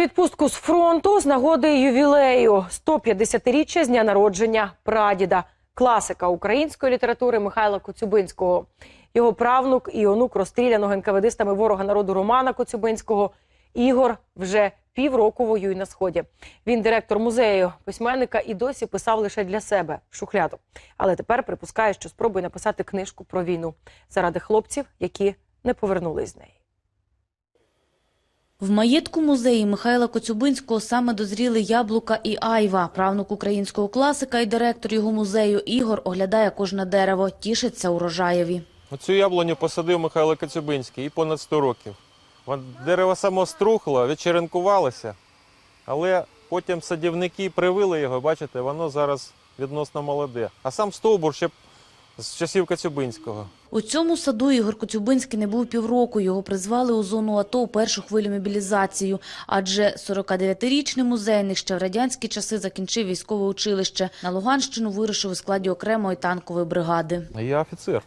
відпустку з фронту з нагоди ювілею 150-річчя з дня народження прадіда, класика української літератури Михайла Коцюбинського. Його правнук і онук розстріляного НКВДистами ворога народу Романа Коцюбинського. Ігор вже півроку воює на сході. Він директор музею письменника і досі писав лише для себе шухляду. Але тепер припускає, що спробує написати книжку про війну заради хлопців, які не повернулись з неї. В маєтку музеї Михайла Коцюбинського саме дозріли яблука і айва. Правнук українського класика і директор його музею Ігор оглядає кожне дерево, тішиться урожаєві. Оцю яблуню посадив Михайло Коцюбинський і понад 100 років. Дерево само струхло, відчеренкувалося, але потім садівники привили його, бачите, воно зараз відносно молоде. А сам стовбур ще з часів Коцюбинського. У цьому саду Ігор Коцюбинський не був півроку. Його призвали у зону АТО у першу хвилю мобілізацію. Адже 49-річний музейник ще в радянські часи закінчив військове училище. На Луганщину вирушив у складі окремої танкової бригади. Я офіцер.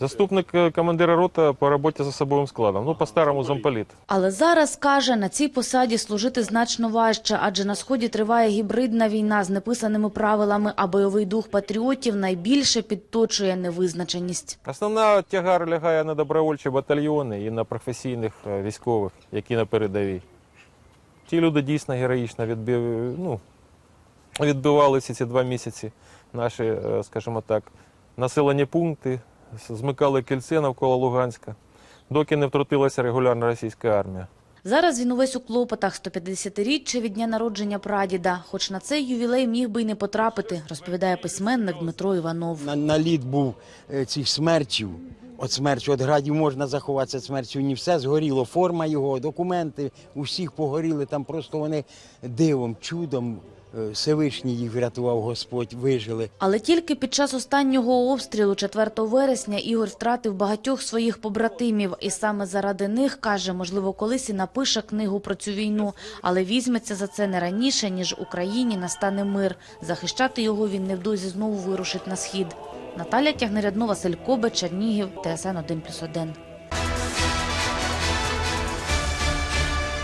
Заступник е, командира роти по роботі з особовим складом. Ну, по-старому замполіт. Але зараз, каже, на цій посаді служити значно важче, адже на Сході триває гібридна війна з неписаними правилами, а бойовий дух патріотів найбільше підточує невизначеність. Основна тягар лягає на добровольчі батальйони і на професійних е, військових, які на передовій. Ті люди дійсно героїчно відбив, ну, відбивали всі ці два місяці наші, е, скажімо так, населені пункти, змикали кільце навколо Луганська, доки не втрутилася регулярна російська армія. Зараз він увесь у клопотах 150-річчя від дня народження прадіда. Хоч на цей ювілей міг би й не потрапити, розповідає письменник Дмитро Іванов. На, наліт був е, цих смерчів. От смерчу, от градів можна заховатися смерчю, не все згоріло. Форма його, документи, у всіх погоріли. Там просто вони дивом, чудом Всевишній їх врятував Господь, вижили. Але тільки під час останнього обстрілу 4 вересня Ігор втратив багатьох своїх побратимів. І саме заради них, каже, можливо, колись і напише книгу про цю війну. Але візьметься за це не раніше, ніж Україні настане мир. Захищати його він невдовзі знову вирушить на схід. Наталя Тягнерядно, Василь Кобе, Чернігів, ТСН 1+,1.